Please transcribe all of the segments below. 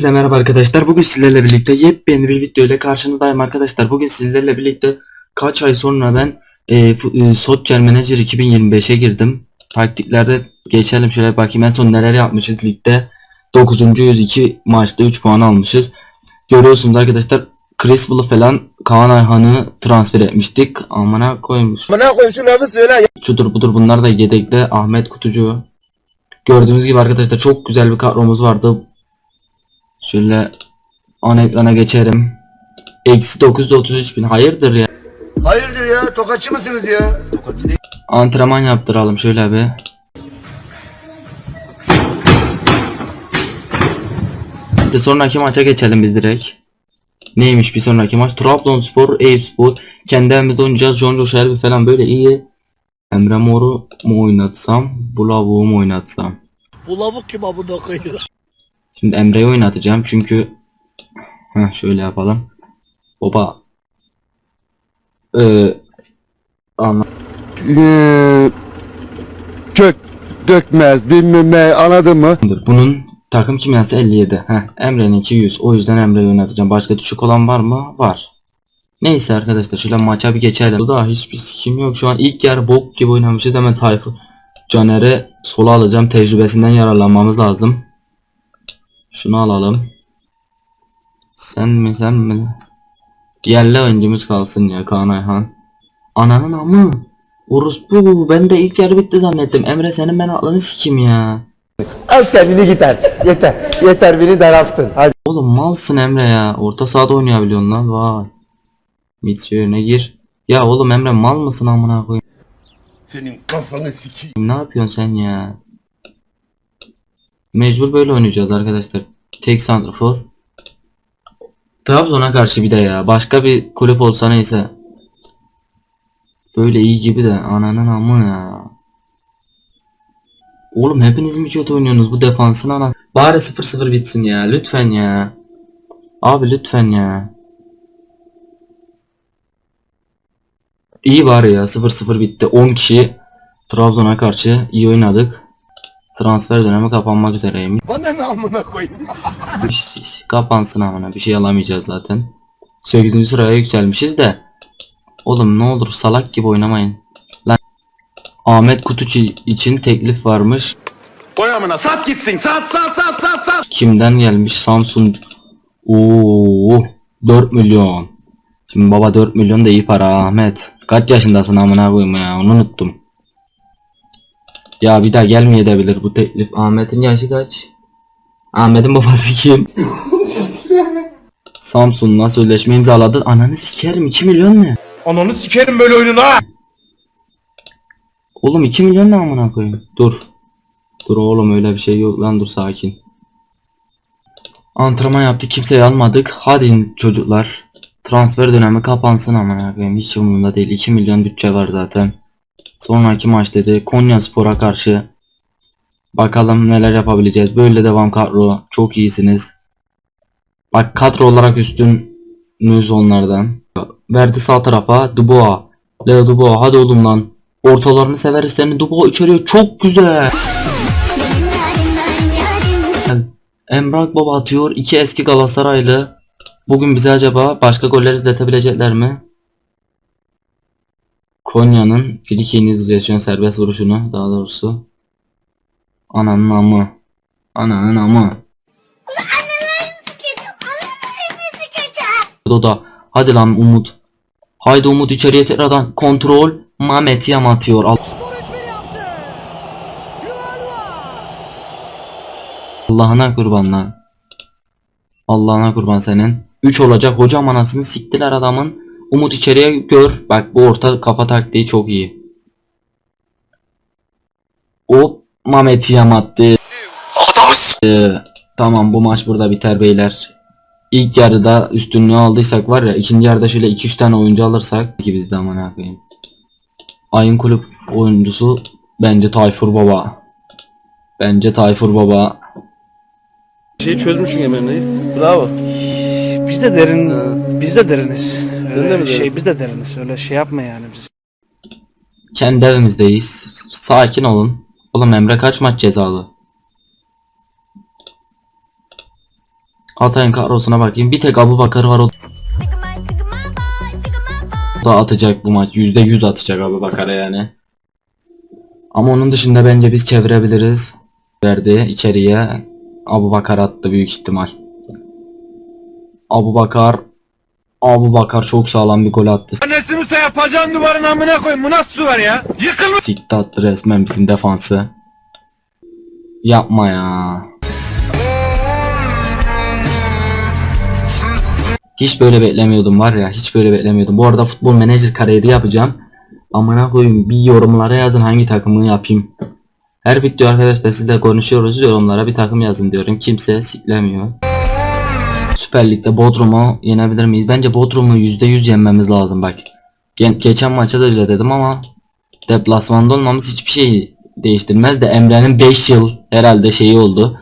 Herkese merhaba arkadaşlar. Bugün sizlerle birlikte yepyeni bir video ile karşınızdayım arkadaşlar. Bugün sizlerle birlikte kaç ay sonra ben e, e, Soccer Manager 2025'e girdim. Taktiklerde geçelim şöyle bakayım en son neler yapmışız ligde. 9. 102 maçta 3 puan almışız. Görüyorsunuz arkadaşlar Criswell'ı falan Kaan Ayhan'ı transfer etmiştik. Amına koymuş. Bana koyayım şu lafı söyle ya. Şudur budur bunlar da yedekte Ahmet Kutucu. Gördüğünüz gibi arkadaşlar çok güzel bir kadromuz vardı. Şöyle ana ekrana geçerim. Eksi 933 bin. Hayırdır ya. Hayırdır ya tokatçı mısınız ya? Tokatçı değil. Antrenman yaptıralım şöyle bir. İşte sonraki maça geçelim biz direkt. Neymiş bir sonraki maç? Trabzonspor, Eyüpspor. Kendi evimizde oynayacağız. John Joe Shelby falan böyle iyi. Emre Mor'u mu oynatsam? Bu lavuğu mu oynatsam? Bu lavuk kim amına koyuyor? Şimdi Emre'yi oynatacağım çünkü Heh, şöyle yapalım. Baba ee, anla Ee, kök dökmez bilmem ne anladın mı? Bunun takım kimyası 57. Heh, Emre'nin 200. O yüzden Emre'yi oynatacağım. Başka düşük olan var mı? Var. Neyse arkadaşlar şöyle maça bir geçelim. Bu da hiçbir sikim yok. Şu an ilk yer bok gibi oynamışız. Hemen Tayfun Caner'i sola alacağım. Tecrübesinden yararlanmamız lazım. Şunu alalım. Sen mi sen mi? Yerli oyuncumuz kalsın ya Kaan Ayhan. Ananın amı. Orospu ben de ilk yer bitti zannettim. Emre senin ben aklını sikim ya. Al kendini git artık. Yeter. Yeter beni daralttın. Hadi. Oğlum malsın Emre ya. Orta sahada oynayabiliyorsun lan. Vay. Mitchell'e gir. Ya oğlum Emre mal mısın amına koyayım? Senin kafanı sikeyim. Ne yapıyorsun sen ya? Mecbur böyle oynayacağız arkadaşlar. Tek santrafor. Trabzon'a karşı bir de ya. Başka bir kulüp olsa neyse. Böyle iyi gibi de ananın amı ya. Oğlum hepiniz mi kötü oynuyorsunuz bu defansın ana? Bari 0-0 bitsin ya. Lütfen ya. Abi lütfen ya. İyi bari ya 0-0 bitti. 10 kişi Trabzon'a karşı iyi oynadık. Transfer dönemi kapanmak üzereymiş. Bana ne amına koyayım? Kapansın amına bir şey alamayacağız zaten. 8. sıraya yükselmişiz de. Oğlum ne olur salak gibi oynamayın. Lan Ahmet Kutucu için teklif varmış. Koy amına sat gitsin sat sat sat sat sat. Kimden gelmiş? Samsun. Oo 4 milyon. Şimdi baba 4 milyon da iyi para Ahmet. Kaç yaşındasın amına koyayım ya onu unuttum. Ya bir daha gelmeyebilir bu teklif. Ahmet'in yaşı kaç? Ahmet'in babası kim? Samsun'la sözleşme imzaladı. Ananı sikerim 2 milyon ne? Ananı sikerim böyle oyununu ha. Oğlum 2 milyon ne amına koyayım? Dur. Dur oğlum öyle bir şey yok lan dur sakin. Antrenman yaptık kimseyi almadık. Hadi çocuklar. Transfer dönemi kapansın amına koyayım. Hiç umurumda değil. 2 milyon bütçe var zaten. Sonraki maç dedi. Konya Spor'a karşı. Bakalım neler yapabileceğiz. Böyle devam kadro. Çok iyisiniz. Bak kadro olarak üstünüz onlardan. Verdi sağ tarafa. Dubois. Leo Dubois hadi oğlum lan. Ortalarını severiz seni. Dubois içeriyor. Çok güzel. Emrah Baba atıyor. İki eski Galatasaraylı. Bugün bize acaba başka goller izletebilecekler mi? Konya'nın Friki'ni izleyeceğiz şu an serbest vuruşunu daha doğrusu. Ananın amı. Ananın amı. Doda. Hadi lan Umut. Haydi Umut içeriye tekrardan kontrol. Mehmet Yam atıyor. Al- Allah'ına kurban lan. Allah'ına kurban senin. 3 olacak hocam anasını siktiler adamın. Umut içeriye gör. Bak bu orta kafa taktiği çok iyi. Hop Mehmet Yam attı. Ee, tamam bu maç burada biter beyler. İlk yarıda üstünlüğü aldıysak var ya ikinci yarıda şöyle 2-3 tane oyuncu alırsak ki biz de aman koyayım. Ayın kulüp oyuncusu bence Tayfur Baba. Bence Tayfur Baba. Şeyi çözmüşsün hemen reis. Bravo. Biz de derin, biz de deriniz. Öyle de mi şey, biz de deriniz. Öyle şey yapma yani biz. Kendi evimizdeyiz. Sakin olun. Oğlum Emre kaç maç cezalı? Hatay'ın kadrosuna bakayım. Bir tek Abu Bakar var o da atacak bu maç. %100 atacak Abu Bakar'a yani. Ama onun dışında bence biz çevirebiliriz. Verdi içeriye. Abu Bakar attı büyük ihtimal. Abu Bakar Abu Bakar çok sağlam bir gol attı. Annesini usta yapacağın duvarın amına koyayım. Bu nasıl duvar ya? Yıkıl Sikti attı resmen bizim defansı. Yapma ya. Hiç böyle beklemiyordum var ya hiç böyle beklemiyordum. Bu arada futbol menajer kariyeri yapacağım. Amına koyayım bir yorumlara yazın hangi takımı yapayım. Her video arkadaşlar sizle konuşuyoruz yorumlara bir takım yazın diyorum. Kimse siklemiyor. Süper Lig'de Bodrum'u yenebilir miyiz? Bence Bodrum'u %100 yenmemiz lazım bak. Ge- geçen maçta da öyle dedim ama deplasmanda olmamız hiçbir şey değiştirmez de Emre'nin 5 yıl herhalde şeyi oldu.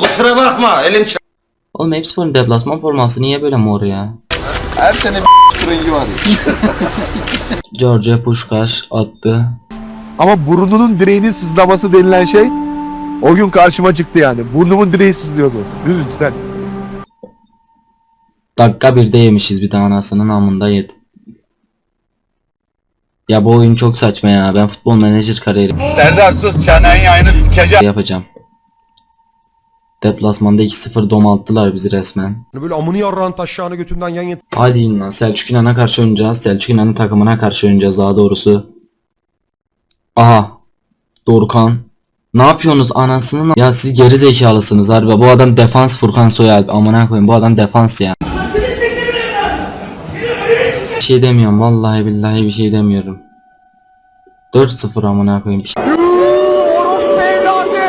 Kusura bakma elim ç- Oğlum Hepspor'un deplasman forması niye böyle mor ya? Her sene bir rengi var ya. George Pushkash attı. Ama burnunun direğinin sızlaması denilen şey o gün karşıma çıktı yani. Burnumun direği sızlıyordu. Üzüntüden. Dakika birde yemişiz bir tane anasının amında yedi. Ya bu oyun çok saçma ya. Ben futbol menajer kariyeri Serdar sus çenenin yayını sikeceğim. yapacağım. Deplasmanda 2-0 domalttılar bizi resmen. Böyle amını yarrağın taşağını götünden yan yet. Hadi in lan Selçuk İnan'a karşı oynayacağız. Selçuk İnan'ın takımına karşı oynayacağız daha doğrusu. Aha. Dorukhan. Ne yapıyorsunuz anasının? Ya siz geri zekalısınız harbi. Bu adam defans Furkan Soyalp. Amına koyayım bu adam defans ya. Bir şey demiyorum vallahi billahi bir şey demiyorum. 4-0 amına koyayım. Bir şey-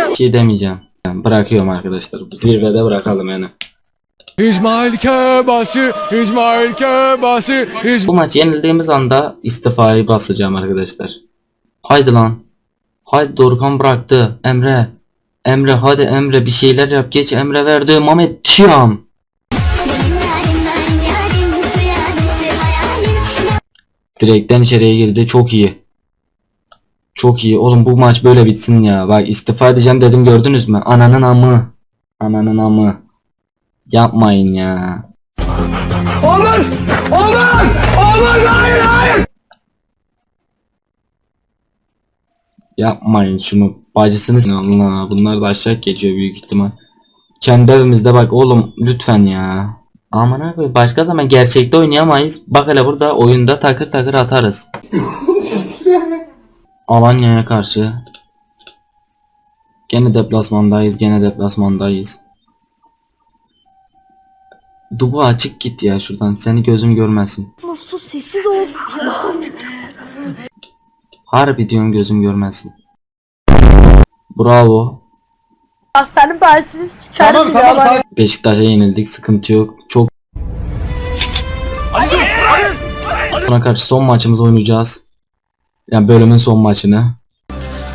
Bir şey demeyeceğim. Ben bırakıyorum arkadaşlar. Zirvede bırakalım yani. İsmail Köbaşı, İsmail Köbaşı, Bu maç yenildiğimiz anda istifayı basacağım arkadaşlar. Haydi lan. Haydi Dorukhan bıraktı. Emre. Emre hadi Emre bir şeyler yap. Geç Emre verdi. Mehmet Çiğam. Direkten içeriye girdi. Çok iyi. Çok iyi. Oğlum bu maç böyle bitsin ya. Bak istifa edeceğim dedim gördünüz mü? Ananın amı. Ananın amı. Yapmayın ya. Yapmayın şunu. Bacısını Allah bunlar da aşağı geçiyor büyük ihtimal. Kendi evimizde bak oğlum lütfen ya. Aman abi başka zaman gerçekte oynayamayız. Bak hele burada oyunda takır takır atarız. Alanya'ya karşı. Gene deplasmandayız, gene deplasmandayız. Dubu açık git ya şuradan. Seni gözüm görmesin. Sus sessiz ol. Harbi diyorum gözüm görmesin. Bravo. Senin dersini sikerim tamam, tamam, tamam. Beşiktaş'a yenildik. Sıkıntı yok. Çok Buna karşı son maçımızı oynayacağız. Yani bölümün son maçını.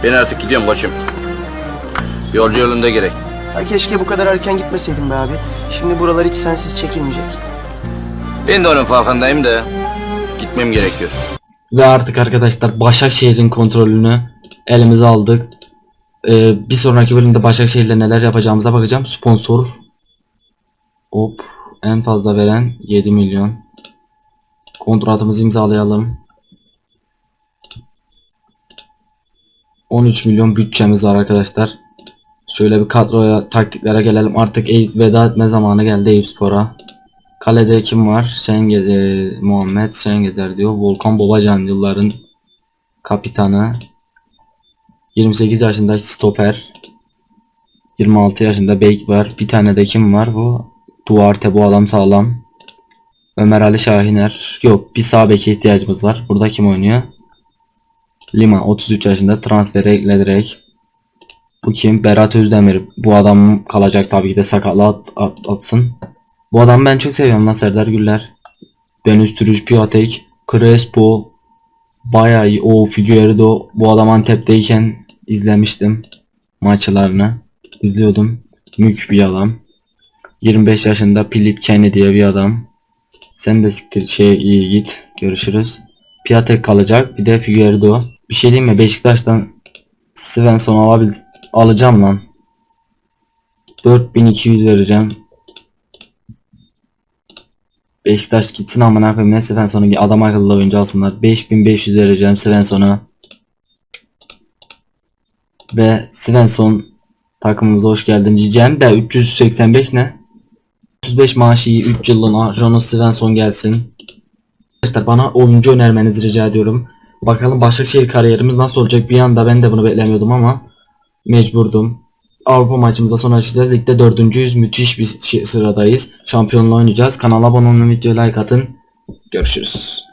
Ben artık gidiyorum koçum. Yolcu yolunda gerek. Ya keşke bu kadar erken gitmeseydim be abi. Şimdi buralar hiç sensiz çekilmeyecek. Ben de onun farkındayım da gitmem gerekiyor. Ve artık arkadaşlar Başakşehir'in kontrolünü elimize aldık. Ee, bir sonraki bölümde Başakşehir'le neler yapacağımıza bakacağım. Sponsor. Hop. En fazla veren 7 milyon. Kontratımızı imzalayalım. 13 milyon bütçemiz var arkadaşlar. Şöyle bir kadroya taktiklere gelelim. Artık veda etme zamanı geldi Eyüp Spor'a. Kalede kim var? Şengezer, Muhammed Şengezer diyor. Volkan Babacan yılların kapitanı. 28 yaşındaki stoper. 26 yaşında bek var. Bir tane de kim var bu? Duarte bu adam sağlam. Ömer Ali Şahiner. Yok bir sağ beke ihtiyacımız var. Burada kim oynuyor? Lima 33 yaşında transfere eklenerek. Bu kim? Berat Özdemir. Bu adam kalacak tabii ki de sakatlı at, at- atsın. Bu adamı ben çok seviyorum lan Serdar Güller. Deniz Türüç, Piatek, Crespo. Bayağı. O Figueiredo. Bu adam Antep'teyken izlemiştim. Maçlarını. izliyordum. Mük bir adam. 25 yaşında Philip Kenny diye bir adam. Sen de siktir şey iyi git. Görüşürüz. Piatek kalacak. Bir de Figueiredo. Bir şey diyeyim mi? Beşiktaş'tan Svensson alabil alacağım lan. 4200 vereceğim. Beşiktaş gitsin amına koyayım. Ne Svensson'u adam akıllı oyuncu alsınlar. 5500 vereceğim Svensson'a. Ve Svensson takımımıza hoş geldin diyeceğim de 385 ne? 35 maaşı iyi 3 yıllığına Jonas Svensson gelsin. Arkadaşlar bana oyuncu önermenizi rica ediyorum. Bakalım Başakşehir kariyerimiz nasıl olacak bir anda ben de bunu beklemiyordum ama mecburdum. Avrupa maçımızda son açacağız. Ligde dördüncüyüz. Müthiş bir şi- sıradayız. Şampiyonluğa oynayacağız. Kanala abone olmayı, videoya like atın. Görüşürüz.